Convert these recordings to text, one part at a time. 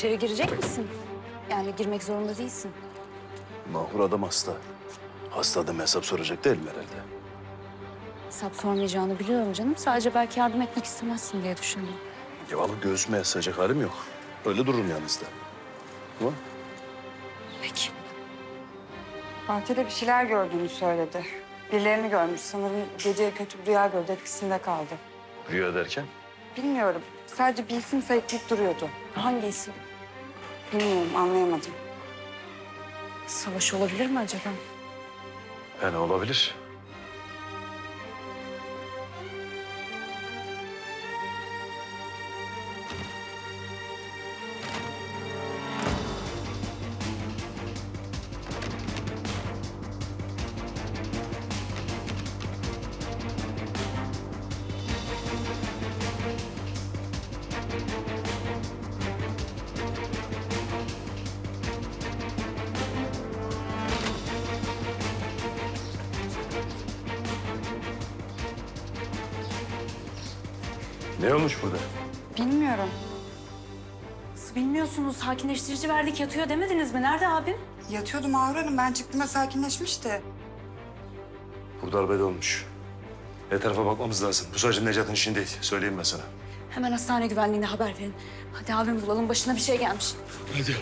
İçeri girecek misin? Yani girmek zorunda değilsin. Mahur adam hasta. Hasta adam hesap soracak değil mi herhalde? Hesap sormayacağını biliyorum canım. Sadece belki yardım etmek istemezsin diye düşündüm. Ya vallahi göğsüme yaslayacak halim yok. Öyle dururum yanınızda. Tamam. Peki. Bahçede bir şeyler gördüğünü söyledi. Birilerini görmüş. Sanırım gece kötü bir rüya gördü. Etkisinde kaldı. Rüya derken? Bilmiyorum. Sadece bir isim sayıklayıp duruyordu. Hangi isim? Bilmiyorum, anlayamadım. Savaş olabilir mi acaba? He ne olabilir? Ne olmuş burada? Bilmiyorum. Nasıl bilmiyorsunuz? Sakinleştirici verdik yatıyor demediniz mi? Nerede abim? Yatıyordu Mahur Hanım. Ben çıktığımda sakinleşmişti. Burada arbede olmuş. Etrafa bakmamız lazım. Bu sadece Necat'ın işin değil. Söyleyeyim ben sana. Hemen hastane güvenliğine haber verin. Hadi abim bulalım. Başına bir şey gelmiş. Hadi.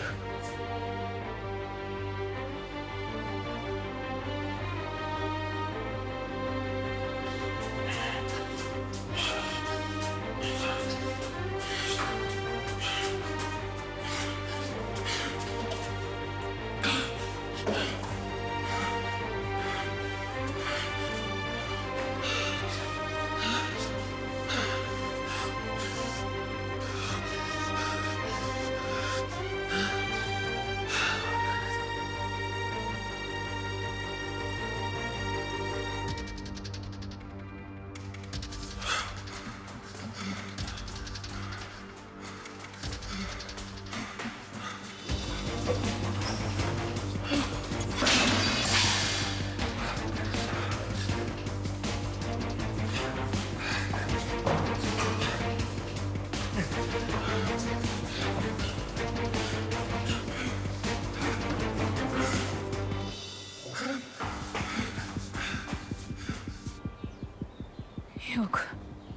Yok.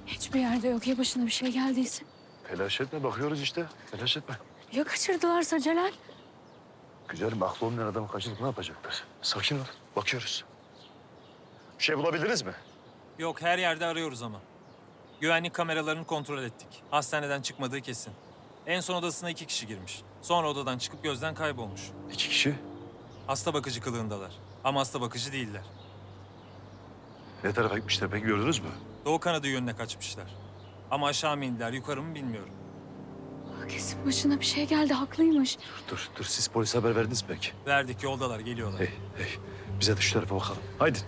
Hiçbir yerde yok. Ya başına bir şey geldiyse? Telaş etme. Bakıyoruz işte. Telaş etme. Ya kaçırdılarsa Celal? Güzelim aklı olmayan adamı kaçırıp ne yapacaklar? Sakin ol. Bakıyoruz. Bir şey bulabildiniz mi? Yok her yerde arıyoruz ama. Güvenlik kameralarını kontrol ettik. Hastaneden çıkmadığı kesin. En son odasına iki kişi girmiş. Sonra odadan çıkıp gözden kaybolmuş. İki kişi. Hasta bakıcı kılığındalar. Ama hasta bakıcı değiller. Ne tarafa gitmişler peki gördünüz mü? Doğu kanadı yönüne kaçmışlar. Ama aşağı mı indiler, yukarı mı bilmiyorum. Kesin başına bir şey geldi. Haklıymış. Dur dur siz polise haber verdiniz mi peki? Verdik, yoldalar, geliyorlar. Hey hey bize de şu tarafa bakalım. Haydi.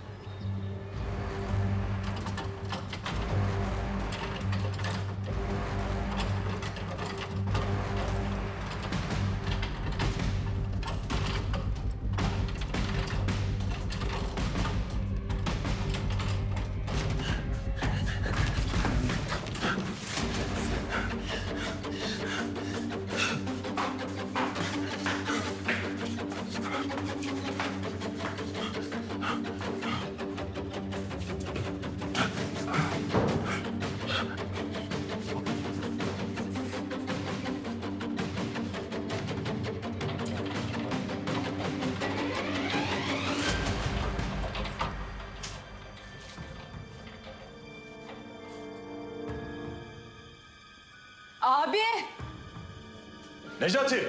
Necati!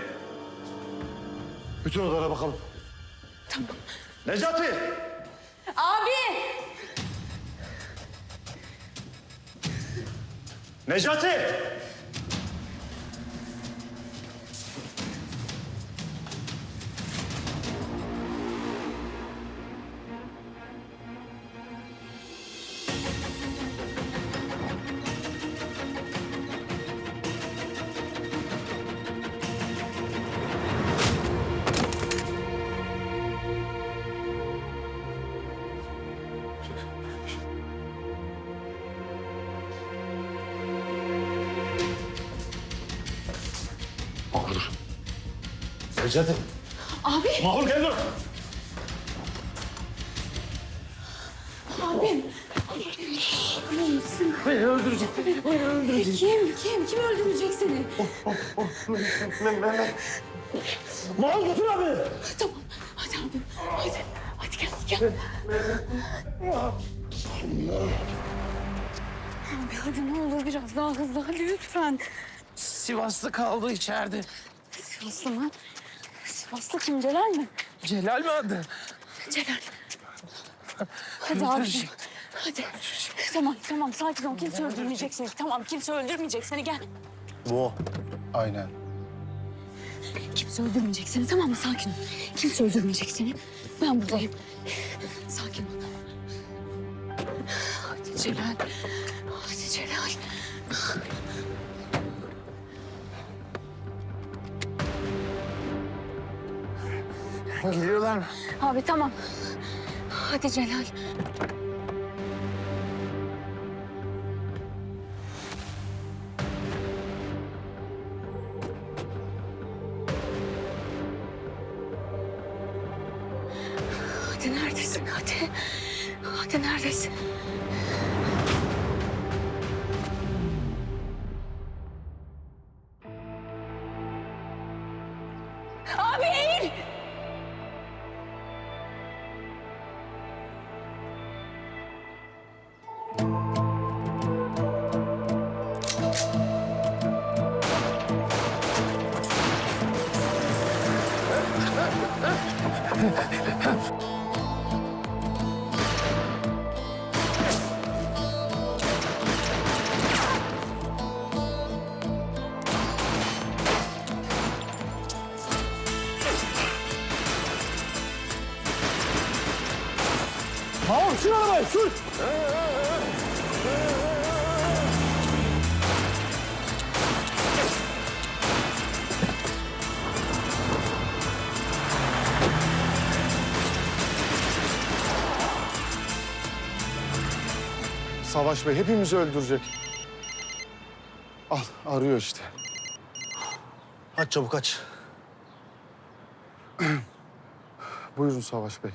Bütün odalara bakalım. Tamam. Necati! Abi! Necati! Necati. Abi, Mahur gel dur. abim. Beni öldürecek. Beni öldürecek. Kim, kim, kim öldürecek seni? Mahur götür abi. Tamam, hadi abim, hadi. Hadi gel, gel. Abi hadi ne olur biraz daha hızlı, hadi lütfen. Sivaslı kaldı içeride. Sivaslı mı? Sivaslı kim, Celal mi? Celal mi adı? Celal. Hadi abiciğim. Hadi. Tamam, tamam. Sakin ol. Kimse öldürmeyecek seni. Tamam, kimse öldürmeyecek seni. Gel. Bu. Aynen. Kimse öldürmeyecek seni. Tamam mı? Sakin ol. Kimse öldürmeyecek seni. Ben buradayım. Sakin ol. Hadi Celal. Hadi Celal. Geliyorlar mı? Abi tamam. Hadi Celal. Hadi neredesin? Hadi. Hadi neredesin? Sür arabayı sür. Savaş Bey hepimizi öldürecek. Al arıyor işte. Aç çabuk aç. Buyurun Savaş Bey.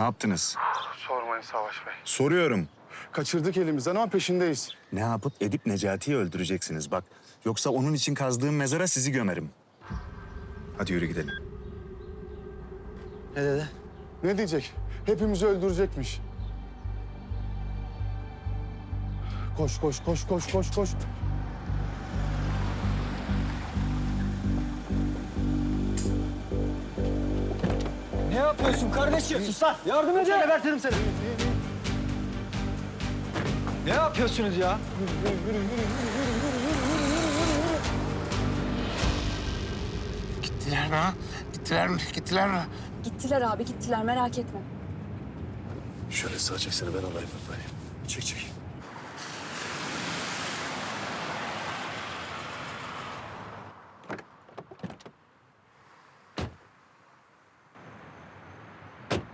Ne yaptınız? Sormayın Savaş Bey. Soruyorum. Kaçırdık elimizden ama peşindeyiz. Ne yapıp edip Necati'yi öldüreceksiniz bak. Yoksa onun için kazdığım mezara sizi gömerim. Hadi yürü gidelim. Ne dedi? Ne diyecek? Hepimizi öldürecekmiş. Koş koş koş koş koş koş. Ne yapıyorsun kardeşim? Sus lan. Yardım edin. Gebertirim seni. Ne yapıyorsunuz ya? Gittiler mi ha? Gittiler mi? Gittiler mi? Gittiler abi gittiler merak etme. Şöyle sağ çeksene ben alayım. Çek çek.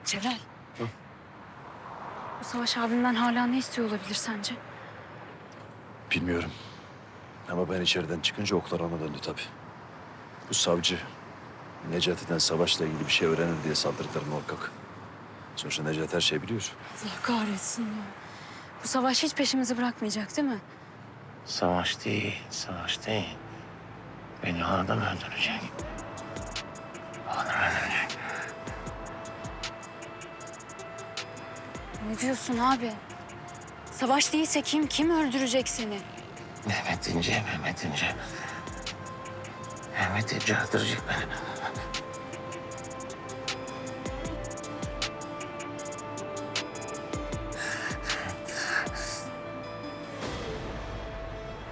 Celal. Bu Savaş abimden hala ne istiyor olabilir sence? Bilmiyorum. Ama ben içeriden çıkınca oklar ona döndü tabii. Bu savcı Necati'den savaşla ilgili bir şey öğrenir diye saldırdılar muhakkak. Sonuçta Necati her şeyi biliyor. Allah kahretsin ya. Bu Savaş hiç peşimizi bırakmayacak değil mi? Savaş değil, savaş değil. Beni adam öldürecek. Ne diyorsun abi? Savaş değilse kim? Kim öldürecek seni? Mehmet İnce, Mehmet İnce. Mehmet İnce öldürecek beni.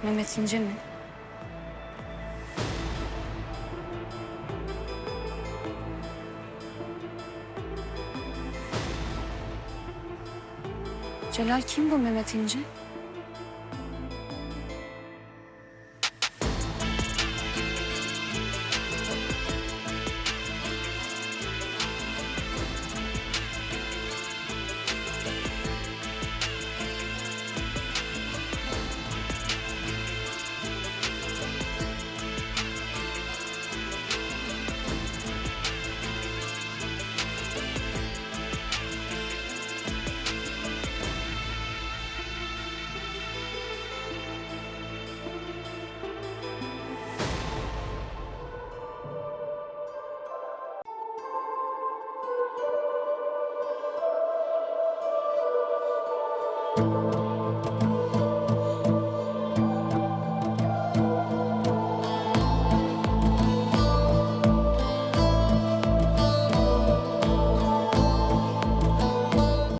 Mehmet İnce mi? Celal kim bu Mehmet İnce?